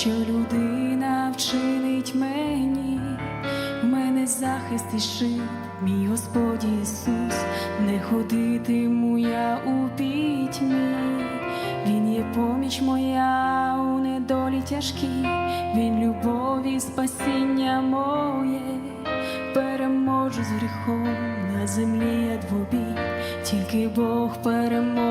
що людина вчинить мені, в мене захист і щит, мій Господь Ісус, не ходитиму я у пітьмі, Він є поміч моя у недолі тяжкій, Він любові, спасіння моє, переможу з гріхом на землі я двобій, тільки Бог перемогу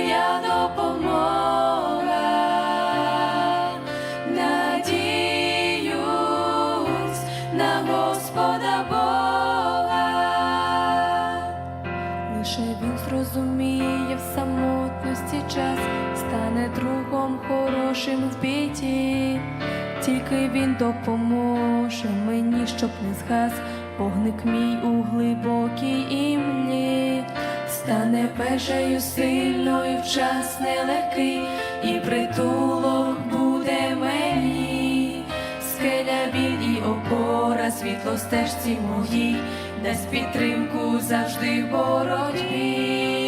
моя допомога, надіюсь на Господа Бога. Лише він зрозуміє в самотності час, стане другом хорошим в біді, тільки він допоможе мені, щоб не згас вогник мій у глибокій імлі, стане вежею сильною в час нелегкий, і притулок буде мені, скеля біль і опора, світло стежці моїй, дасть підтримку завжди боротьбі.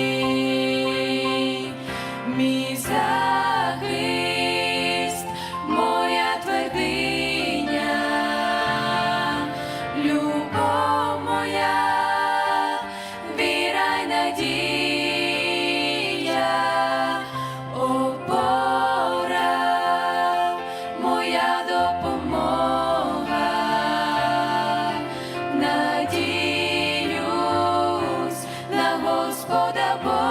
Господа Бога,